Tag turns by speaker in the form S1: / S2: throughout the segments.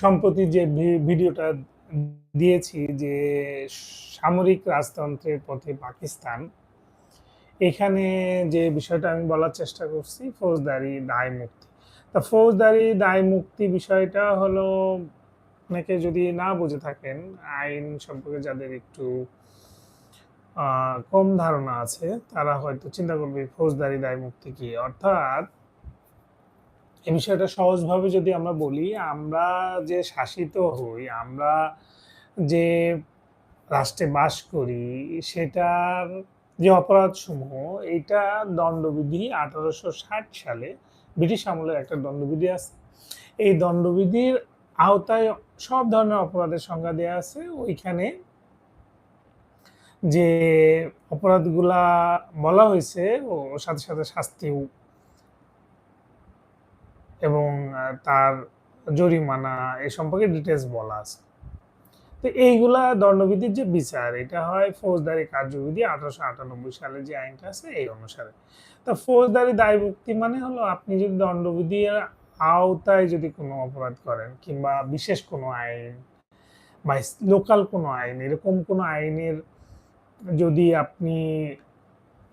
S1: সম্প্রতি যে ভিডিওটা দিয়েছি যে সামরিক রাজতন্ত্রের পথে পাকিস্তান, এখানে যে বিষয়টা আমি বলার চেষ্টা করছি, ফৌজদারি, দায় মুক্তি। তা ফৌজদারি, দায় মুক্তি বিষয়টা হলো, অনেকে যদি না বুঝে থাকেন, আইন সম্পর্কে যাদের একটু কম ধারণা আছে, তারা হয়তো চিন্তা করবে ফৌজদারি, দায় মুক্তি কি? অর্থাৎ এই বিষয়টা সহজভাবে যদি আমরা বলি, আমরা যে শাসিত হই, আমরা যে রাষ্ট্রে বাস করি, সেটার যে অপরাধসমূহ এটা দণ্ডবিধি আঠারোশো ষাট সালে ব্রিটিশ আমলের একটা দণ্ডবিধি আছে। এই দণ্ডবিধির আওতায় সব ধরনের অপরাধের সংজ্ঞা দেওয়া আছে। ওইখানে যে অপরাধগুলা বলা হয়েছে ওর সাথে সাথে শাস্তিও এবং তার জরিমানা এ সম্পর্কে ডিটেলস বলা আছে। তো এইগুলা দণ্ডবিধির যে বিচার, এটা হয় ফৌজদারি কার্যবিধি আঠারোশো আটানব্বই সালে যে আইনটা আছে, এই অনুসারে। তো ফৌজদারি দায় মুক্তি মানে হলো, আপনি যদি দণ্ডবিধির আওতায় যদি কোনো অপরাধ করেন, কিংবা বিশেষ কোনো আইন বা লোকাল কোনো আইন, এরকম কোনো আইনের যদি আপনি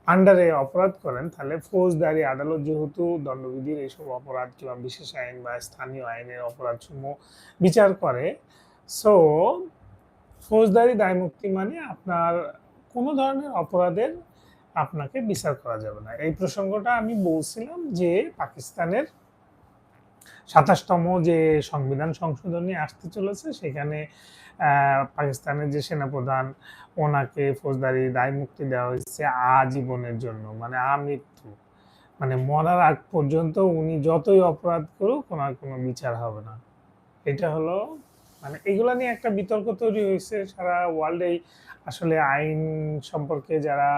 S1: আন্ডারে অপরাধ করেন, তাহলে ফৌজদারি, আদালত যেহেতু দণ্ডবিধির এইসব অপরাধ কিংবা বিশেষ আইন বা স্থানীয় আইনের অপরাধসমূহ বিচার করে সো ফৌজদারি, দায়মুক্তি মানে আপনার কোনো ধরনের অপরাধের আপনাকে বিচার করা যাবে না। এই প্রসঙ্গটা আমি বলছিলাম যে পাকিস্তানের সাতাশতম যে সংবিধান সংশোধনী আসতে চলেছে, সেখানে পাকিস্তানের যে সেনাপ্রধান, ওনাকে ফৌজদারি, দায় মুক্তি দেওয়া হয়েছে আজীবনের জন্য মানে আমৃত্যু। মানে মরার আগ পর্যন্ত উনি যতই অপরাধ করুক, ওনার কোনো বিচার হবে না। এটা হলো মানে এগুলো নিয়ে একটা বিতর্ক তৈরি হয়েছে সারা ওয়ার্ল্ডেই আসলে আইন সম্পর্কে যারা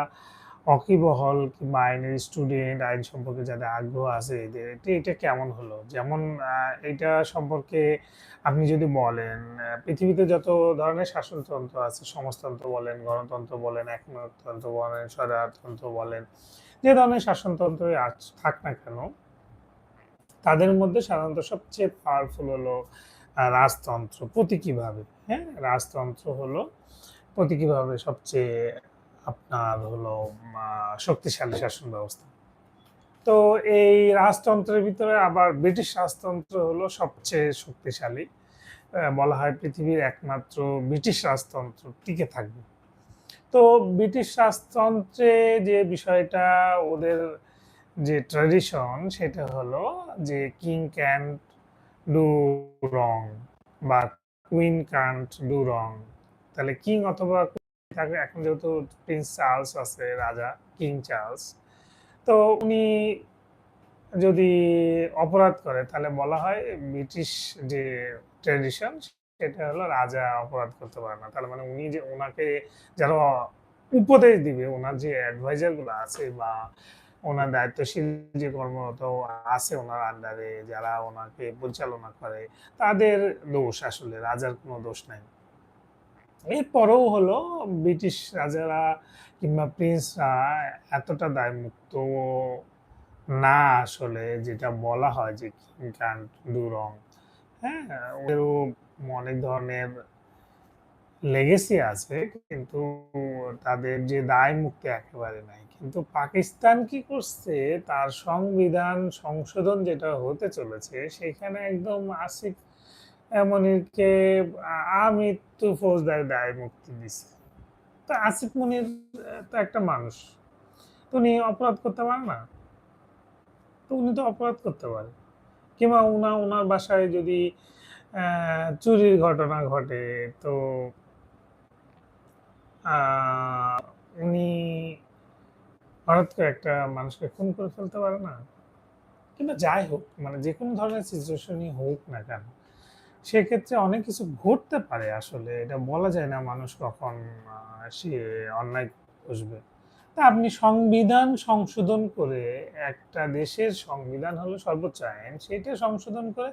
S1: অকিবহল কিংবা আইনের স্টুডেন্ট, আইন সম্পর্কে যাদের আগ্রহ আছে এদের, এটা কেমন হলো? যেমন এটা সম্পর্কে আপনি যদি বলেন পৃথিবীতে যত ধরনের শাসনতন্ত্র আছে, সমাজতন্ত্র বলেন, গণতন্ত্র বলেন, একনায়কতন্ত্র বলেন স্বরাজতন্ত্র বলেন, যে ধরনের শাসনতন্ত্রই আছ- থাক না কেন, তাদের মধ্যে সাধারণত সবচেয়ে পাওয়ারফুল হলো রাজতন্ত্র প্রতীকীভাবে। হ্যাঁ রাজতন্ত্র হলো প্রতীকীভাবে সবচেয়ে আপনার হলো শক্তিশালী শাসন ব্যবস্থা। তো এই রাজতন্ত্রের ভিতরে আবার ব্রিটিশ রাজতন্ত্র হলো সবচেয়ে শক্তিশালী। বলা হয় পৃথিবীর একমাত্র ব্রিটিশ রাজতন্ত্র, টিকে থাকবে। তো ব্রিটিশ রাজতন্ত্রে যে বিষয়টা, ওদের যে ট্র্যাডিশন সেটা হলো যে কিং ক্যান ডু রং বা কুইন কান্ট ডু রং তাহলে কিং অথবা থাকে এখন যেহেতু প্রিন্স চার্লস আছে, রাজা কিং চার্লস তো উনি যদি অপরাধ করে, তাহলে বলা হয় ব্রিটিশ যে ট্র্যাডিশন সেটা হলো রাজা অপরাধ করতে পারে না। তাহলে মানে উনি যে ওনাকে যারা উপদেশ দিবে, ওনার যে অ্যাডভাইজারগুলো আছে বা ওনার দায়িত্বশীল যে কর্মরত আছে ওনার আন্ডারে যারা ওনাকে পরিচালনা করে, তাদের দোষ আসলে, রাজার কোনো দোষ নাই। এরপরেও হলো ব্রিটিশ রাজারা কিংবা প্রিন্সরা এতটা দায়মুক্ত না আসলে যেটা বলা হয় যে কিং ক্যান ডু রং হ্যাঁ ওদেরও অনেক ধরনের লেগেসি আছে, কিন্তু তাদের যে দায় মুক্তি একেবারে নাই। কিন্তু পাকিস্তান কি করছে? তার সংবিধান সংশোধন যেটা হতে চলেছে, সেখানে একদম আসিফ মনিরকে আমৃত্যু ফৌজদারি দায় মুক্তি দিছে। তো আসিফ মনির তো একটা মানুষ। উনি অপরাধ করতে পারে না। তো উনি তো অপরাধ করতে পারে। কিংবা উনা ওনার বাসায় যদি চুরির ঘটনা ঘটে, তো উনি হঠাৎ করে একটা মানুষকে খুন করে ফেলতে পারে না। কিংবা যাই হোক মানে যে কোনো ধরনের সিচুয়েশনই হোক না কেন সেক্ষেত্রে অনেক কিছু ঘটতে পারে আসলে। এটা বলা যায় না মানুষ কখন সে অন্যায় বসবে তা আপনি সংবিধান সংশোধন করে একটা দেশের সংবিধান হলো সর্বোচ্চ আইন, সেটা সংশোধন করে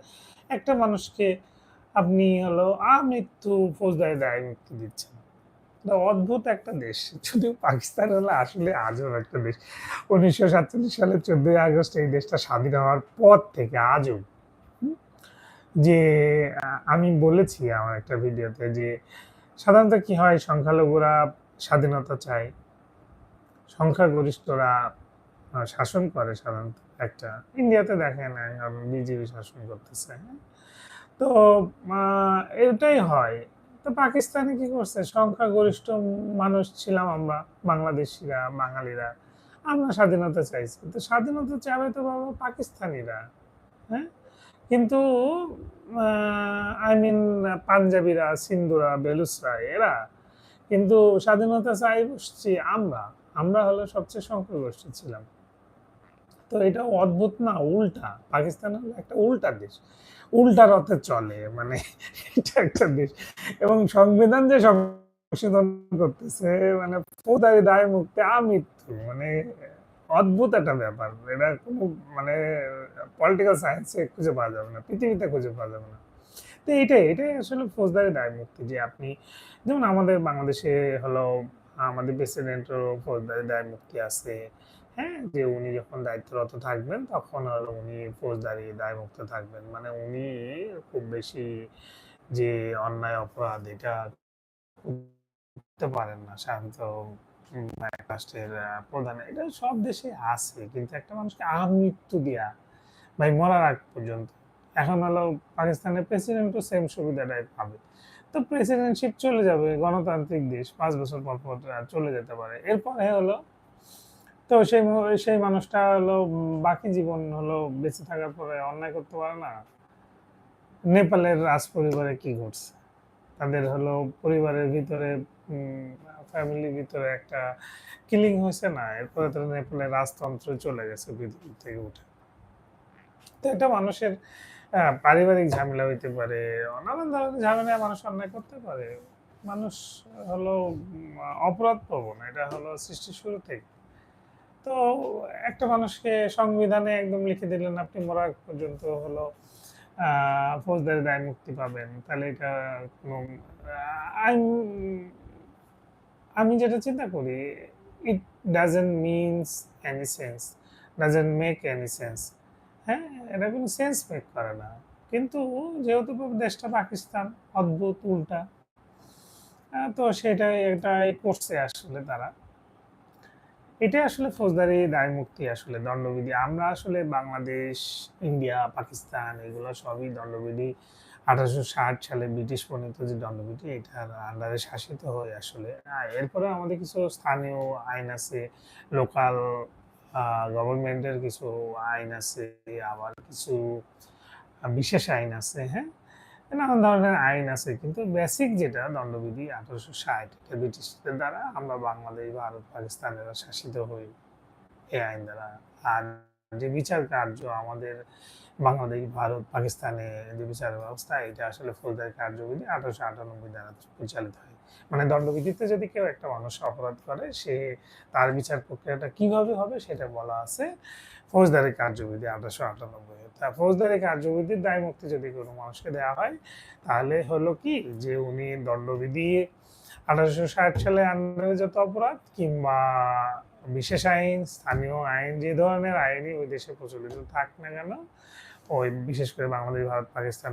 S1: একটা মানুষকে আপনি হলো আমৃত্যু ফৌজদারি দায় মুক্তি দিচ্ছেন। অদ্ভুত একটা দেশ। যদিও পাকিস্তান হলো আসলে আজব একটা দেশ। উনিশশো সাতচল্লিশ সালের চোদ্দই আগস্ট এই দেশটা স্বাধীন হওয়ার পর থেকে, আজও। যে আমি বলেছি আমার একটা ভিডিওতে যে, সাধারণত কি হয়, সংখ্যালঘুরা স্বাধীনতা চায়। সংখ্যাগরিষ্ঠরা শাসন করে সাধারণত একটা। ইন্ডিয়াতে দেখেন এখন বিজেপি শাসন করতেছে হ্যাঁ? তো এটাই হয়। তো পাকিস্তানে কি করছে? সংখ্যাগরিষ্ঠ মানুষ ছিলাম আমরা, বাংলাদেশিরা, বাঙালিরা। আমরা স্বাধীনতা চাইছি। তো স্বাধীনতা চাবে তো বাবা পাকিস্তানিরা হ্যাঁ? কিন্তু আই মিন পাঞ্জাবিরা সিন্ধুরা বেলুসরা এরা কিন্তু স্বাধীনতা চাই বসছি আমরা। আমরা হলো সবচেয়ে সংখ্যাগরিষ্ঠ ছিলাম। তো এটা অদ্ভুত না, উল্টা। পাকিস্তান হলো একটা উল্টা দেশ। উল্টা রথে চলে মানে এটা একটা দেশ। এবং সংবিধান যে সংশোধন করতেছে মানে ফৌজদারি দায় মুক্তি আমৃত্যু মানে অদ্ভুত একটা ব্যাপার। এটা কোনো মানে পলিটিক্যাল সায়েন্সে খুঁজে পাওয়া যাবে না, পৃথিবীতে খুঁজে পাওয়া যাবে না। তো এটাই এটাই আসলে ফৌজদারি দায় মুক্তি যে আপনি, যেমন আমাদের বাংলাদেশে হলো আমাদের প্রেসিডেন্টেরও ফৌজদারি দায় মুক্তি আছে। হ্যাঁ যে উনি যখন দায়িত্বরত থাকবেন, তখন হলো উনি ফৌজদারি দায় মুক্ত থাকবেন। মানে উনি খুব বেশি যে অন্যায় অপরাধ, এটা করতে পারেন না এক রাষ্ট্রের প্রধান। এটা সব দেশে আছে, কিন্তু একটা মানুষকে ভাই, মরার আগ পর্যন্ত। এখন হলো পাকিস্তানের প্রেসিডেন্টও সেম সুবিধাটাই পাবে। তো প্রেসিডেন্টশিপ চলে যাবে, গণতান্ত্রিক দেশ, পাঁচ বছর পর পর চলে যেতে পারে। এরপরে হলো, তো সেই সেই মানুষটা হলো বাকি জীবন হলো বেঁচে থাকার পরে অন্যায় করতে পারে না। নেপালের রাজ পরিবারে কি ঘটছে? তাদের হলো পরিবারের ভিতরে ফ্যামিলির ভিতরে একটা কিলিং হয়েছে না, এরপরে তো নেপালের রাজতন্ত্র চলে গেছে পৃথিবী থেকে উঠে। তো এটা মানুষের পারিবারিক ঝামেলা হইতে পারে, নানান ধরনের ঝামেলায় মানুষ অন্যায় করতে পারে। মানুষ হলো অপরাধ প্রবণ এটা হলো সৃষ্টির শুরু থেকে। তো একটা মানুষকে সংবিধানে একদম লিখে দিলেন আপনি মরা পর্যন্ত হলো ফৌজদারি দায় মুক্তি পাবেন। তাহলে এটা কোনো আমি যেটা চিন্তা করি it doesn't means any sense doesn't make any sense হ্যাঁ এটা কোনো সেন্স মেক করে না। কিন্তু যেহেতু দেশটা পাকিস্তান, অদ্ভুত উল্টা। তো সেটাই, এটাই করছে আসলে তারা। এটাই আসলে ফৌজদারি, দায় মুক্তি আসলে দণ্ডবিধি। আমরা আসলে বাংলাদেশ, ইন্ডিয়া, পাকিস্তান এগুলো সবই দণ্ডবিধি। আঠারোশো ষাট সালে ব্রিটিশ প্রণীত যে দণ্ডবিধি, এটার আন্ডারে শাসিত হয় আসলে। এরপরে আমাদের কিছু স্থানীয় আইন আছে লোকাল গভর্নমেন্টের কিছু আইন আছে, আবার কিছু বিশেষ আইন আছে হ্যাঁ? নানান ধরনের আইন আছে, কিন্তু বেসিক যেটা দণ্ডবিধি আঠারোশো ষাট এটা ব্রিটিশদের দ্বারা, আমরা বাংলাদেশ, ভারত পাকিস্তানের শাসিত হই। এই আইন দ্বারা। আর যে বিচার কার্য আমাদের বাংলাদেশ, ভারত, পাকিস্তানে যে বিচার ব্যবস্থা, এটা আসলে ফৌজদারি কার্যবিধি আঠারোশো আটানব্বই দ্বারা পরিচালিত হয়। মানে দণ্ডবিধিতে যদি কেউ একটা মানুষ অপরাধ করে, সে তার বিচার প্রক্রিয়াটা কীভাবে হবে সেটা বলা আছে ফৌজদারি কার্যবিধি আঠারোশো আটানব্বই তা ফৌজদারি কার্যবিধির দায় মুক্তি যদি কোনো মানুষকে দেওয়া হয়, তাহলে হলো কি যে উনি দণ্ডবিধি আঠারোশো ষাট সালে আন্ডারে যত অপরাধ কিংবা বিশেষ আইন, স্থানীয় আইন, যে ধরনের আইনই ওই দেশে প্রচলিত থাক না কেন, ওই বিশেষ করে বাংলাদেশ, ভারত, পাকিস্তান,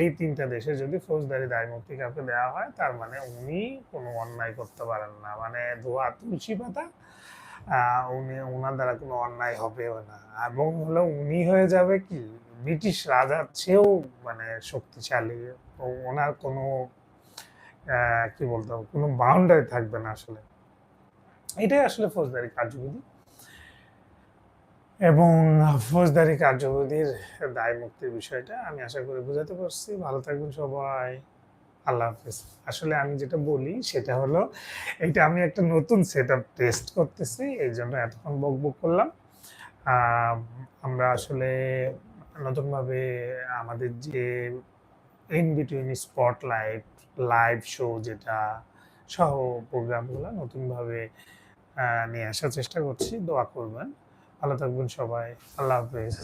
S1: এই তিনটা দেশে যদি ফৌজদারি দায় মুক্তি কাউকে দেওয়া হয়, তার মানে উনি কোনো অন্যায় করতে পারেন না। মানে ধোয়া তুলসী পাতা উনি ওনার দ্বারা কোনো অন্যায় হবেও না। এবং হলো উনি হয়ে যাবে কি, ব্রিটিশ রাজার চেয়েও মানে শক্তিশালী। ওনার কোনো কি বলতে হবে, কোনো বাউন্ডারি থাকবে না আসলে। এটাই আসলে ফৌজদারি কার্যবিধি। এবং ফৌজদারি কার্যবিধির দায় মুক্তির বিষয়টা আমি আশা করি বোঝাতে পারছি। ভালো থাকবেন সবাই। আল্লাহ হাফেজ। আসলে আমি যেটা বলি সেটা হলো এটা আমি একটা নতুন সেট আপ টেস্ট করতেছি, এই জন্য এতক্ষণ বক বক করলাম আমরা আসলে নতুনভাবে আমাদের যে in between spotlight live show যেটা, সহ প্রোগ্রামগুলো নতুনভাবে নিয়ে আসার চেষ্টা করছি। দোয়া করবেন। ভালো থাকবেন সবাই। আল্লাহ হাফেজ।